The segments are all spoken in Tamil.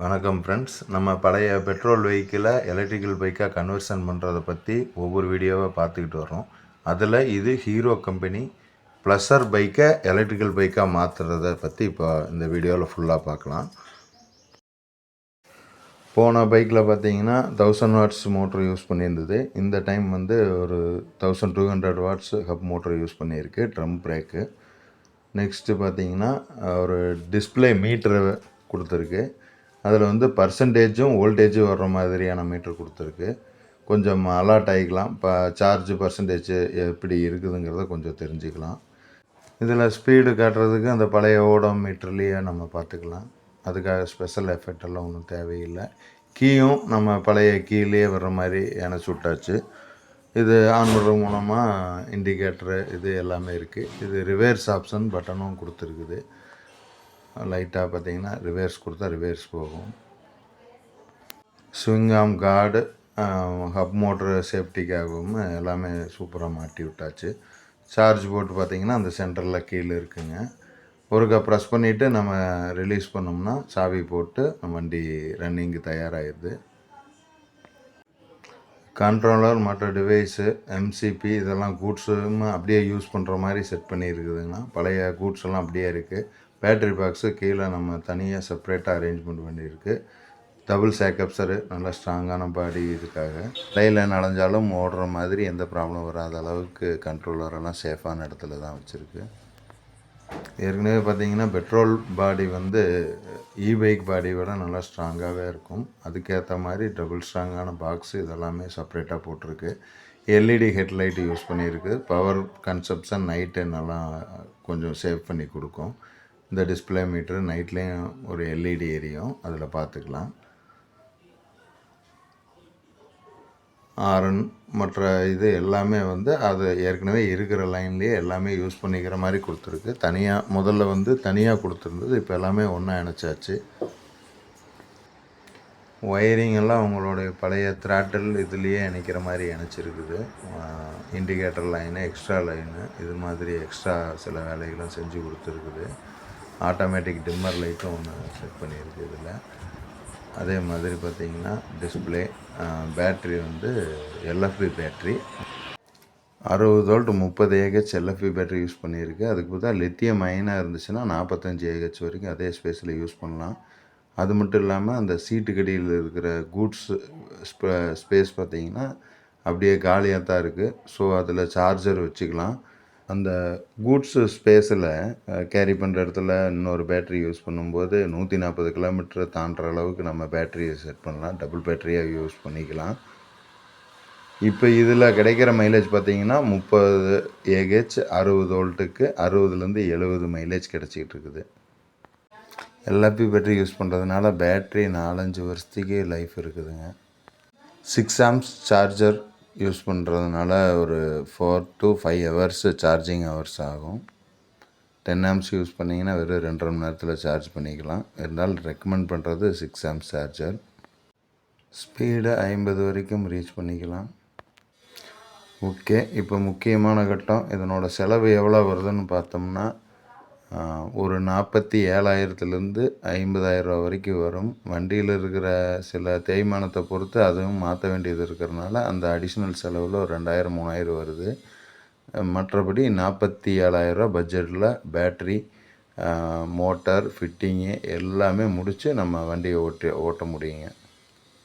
வணக்கம் ஃப்ரெண்ட்ஸ் நம்ம பழைய பெட்ரோல் வெஹிக்கிளை எலக்ட்ரிக்கல் பைக்காக கன்வர்ஷன் பண்ணுறதை பற்றி ஒவ்வொரு வீடியோவாக பார்த்துக்கிட்டு வரோம் அதில் இது ஹீரோ கம்பெனி ப்ளஸர் பைக்கை எலக்ட்ரிக்கல் பைக்காக மாற்றுறத பற்றி இப்போ இந்த வீடியோவில் ஃபுல்லாக பார்க்கலாம். போன பைக்கில் பார்த்தீங்கன்னா தௌசண்ட் வாட்ஸ் மோட்டர் யூஸ் பண்ணியிருந்தது. இந்த டைம் வந்து ஒரு thousand two hundred watts hub motor use பண்ணியிருக்கு ட்ரம் பிரேக்கு நெக்ஸ்ட்டு பார்த்தீங்கன்னா ஒரு டிஸ்பிளே மீட்ரு கொடுத்துருக்கு. அதில் வந்து பர்சன்டேஜும் வோல்டேஜும் வர்ற மாதிரியான மீட்டர் கொடுத்துருக்கு. கொஞ்சம் அலர்ட் ஆகிக்கலாம் இப்போ சார்ஜ் பர்சன்டேஜ் எப்படி இருக்குதுங்கிறத கொஞ்சம் தெரிஞ்சுக்கலாம். இதில் ஸ்பீடு காட்டுறதுக்கு அந்த பழைய ஓடம் மீட்டர்லேயே நம்ம பார்த்துக்கலாம். அதுக்காக ஸ்பெஷல் எஃபெக்ட் எல்லாம் ஒன்றும் தேவையில்லை. கீயும் நம்ம பழைய கீழே வர்ற மாதிரி இணைச்சி விட்டாச்சு. இது ஆன் பண்ணுறது மூலமாக இண்டிகேட்டரு இது எல்லாமே இருக்குது இது ரிவர்ஸ் ஆப்ஷன் பட்டனும் கொடுத்துருக்குது. லைட்டாக பார்த்தீங்கன்னா ரிவர்ஸ் கொடுத்தா ரிவர்ஸ் போகும். ஸ்விங் ஆம் கார்டு ஹப் மோட்ரு சேஃப்டிக்காகவும் எல்லாமே சூப்பராக மாட்டி விட்டாச்சு. சார்ஜ் போட்டு பார்த்தீங்கன்னா அந்த சென்டரில் கீழே இருக்குங்க. ஒருக்கா ப்ரெஸ் பண்ணிவிட்டு நம்ம ரிலீஸ் பண்ணோம்னா சாவி போட்டு வண்டி ரன்னிங்கு தயாராகிடுது கண்ட்ரோலர் மற்ற டிவைஸு எம்சிபி இதெல்லாம் கூட்ஸும் அப்படியே யூஸ் பண்ணுற மாதிரி செட் பண்ணியிருக்குதுங்கன்னா பழைய கூட்ஸ் எல்லாம் அப்படியே இருக்குது பேட்ரி பாக்ஸு கீழே நம்ம தனியாக செப்ரேட்டாக அரேஞ்ச்மெண்ட் பண்ணியிருக்கு டபுள் சேக்கப்ஸரு நல்லா ஸ்ட்ராங்கான பாடி இதுக்காக. லையில் நனைஞ்சாலும் ஓடுற மாதிரி எந்த ப்ராப்ளம் வராத அளவுக்கு கண்ட்ரோலரெல்லாம் சேஃபான இடத்துல தான் வச்சுருக்கு. ஏற்கனவே பார்த்தீங்கன்னா பெட்ரோல் பாடி வந்து இ பைக் பாடி விட நல்லா ஸ்ட்ராங்காகவே இருக்கும். அதுக்கேற்ற மாதிரி டபுள் ஸ்ட்ராங்கான பாக்ஸு இதெல்லாமே செப்ரேட்டாக போட்டிருக்கு. எல்இடி ஹெட்லைட் யூஸ் பண்ணியிருக்கு. பவர் கன்சப்ஷன் நைட்டு நல்லா கொஞ்சம் சேவ் பண்ணி கொடுக்கும். இந்த டிஸ்பிளே மீட்ரு நைட்லேயும் ஒரு எல்இடி எரியும். அதில் பார்த்துக்கலாம் ஆரன் மற்ற இது எல்லாமே வந்து அது ஏற்கனவே இருக்கிற லைன்லேயே எல்லாமே யூஸ் பண்ணிக்கிற மாதிரி கொடுத்துருக்கு. தனியாக முதல்ல வந்து தனியாக கொடுத்துருந்தது. இப்போ எல்லாமே ஒன்றா இணைச்சாச்சு. ஒயரிங் எல்லாம் உங்களுடைய பழைய த்ராட்டில் இதுலேயே இணைக்கிற மாதிரி இணைச்சிருக்குது. இண்டிகேட்டர் லைனு எக்ஸ்ட்ரா லைனு இது மாதிரி எக்ஸ்ட்ரா சில வேலைகளும் செஞ்சு கொடுத்துருக்குது. ஆட்டோமேட்டிக் டிம்மர் லைட்டும் ஒன்று செட் பண்ணியிருக்கு இதில். அதே மாதிரி பார்த்திங்கன்னா டிஸ்பிளே பேட்ரி வந்து எல்எஃப்பி பேட்ரி அறுபது வோல்ட் முப்பது A H LFP battery use பண்ணியிருக்கு. அதுக்கு பார்த்தா லித்தியம் மைனாக இருந்துச்சுன்னா நாற்பத்தஞ்சு ஏஹெச் வரைக்கும் அதே ஸ்பேஸில் யூஸ் பண்ணலாம். அது மட்டும் இல்லாமல் அந்த சீட்டுக்கடியில் இருக்கிற கூட்ஸ் ஸ்பேஸ் பார்த்திங்கன்னா அப்படியே காலியாக தான் இருக்குது ஸோ அதில் சார்ஜர் வச்சுக்கலாம். அந்த கூட்ஸு ஸ்பேஸில் கேரி பண்ணுற இடத்துல இன்னொரு பேட்ரி யூஸ் பண்ணும்போது நூற்றி நாற்பது கிலோமீட்டர் தாண்டுற அளவுக்கு நம்ம பேட்ரியை செட் பண்ணலாம். டபுள் பேட்டரியாக யூஸ் பண்ணிக்கலாம். இப்போ இதில் கிடைக்கிற மைலேஜ் பார்த்திங்கன்னா முப்பது ஏஹெச் அறுபது வோல்ட்டுக்கு அறுபதுலேருந்து எழுபது மைலேஜ் கிடச்சிக்கிட்டு இருக்குது. எல்எப்பி பேட்டரி யூஸ் பண்ணுறதுனால பேட்ரி நாலஞ்சு வருஷத்துக்கு லைஃப் இருக்குதுங்க. சிக்ஸ் ஆம்ஸ் சார்ஜர் யூஸ் பண்ணுறதுனால ஒரு four to five hours charging hours ஆகும். டென் ஆம்ஸ் யூஸ் பண்ணிங்கன்னா வெறும் ரெண்டரை மணி நேரத்தில் சார்ஜ் பண்ணிக்கலாம். இருந்தாலும் ரெக்கமெண்ட் பண்ணுறது சிக்ஸ் ஆம்ஸ் சார்ஜர் ஸ்பீடு ஐம்பது வரைக்கும் ரீச் பண்ணிக்கலாம். ஓகே இப்போ முக்கியமான கட்டம் இதனோட செலவு எவ்வளோ வருதுன்னு பார்த்தோம்னா ஒரு நாற்பத்தி ஏழாயிரத்துலேருந்து ஐம்பதாயிரரூவா வரைக்கும் வரும். வண்டியில் இருக்கிற சில தேய்மானத்தை பொறுத்து அதுவும் மாற்ற வேண்டியது இருக்கிறனால அந்த அடிஷ்னல் செலவில் ஒரு ரெண்டாயிரம் மூணாயிரம் வருது. மற்றபடி நாற்பத்தி ஏழாயிரரூவா பட்ஜெட்டில் பேட்ரி மோட்டார் ஃபிட்டிங்கு எல்லாமே முடித்து நம்ம வண்டியை ஓட்டி ஓட்ட முடியுங்க.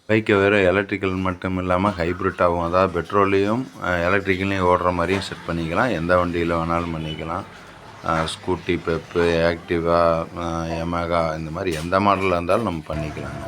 பைக்கை வேறு எலக்ட்ரிக்கல் மட்டும் இல்லாமல் ஹைப்ரிட்டாகவும் அதாவது பெட்ரோலையும் எலக்ட்ரிக்கல்லையும் ஓடுற மாதிரியும் செட் பண்ணிக்கலாம். எந்த வண்டியில் வேணாலும் பண்ணிக்கலாம். ஸ்கூட்டி பெப்பு ஆக்டிவா எமகா இந்த மாதிரி எந்த மாடலில் இருந்தாலும் நம்ம பண்ணிக்கலாங்க.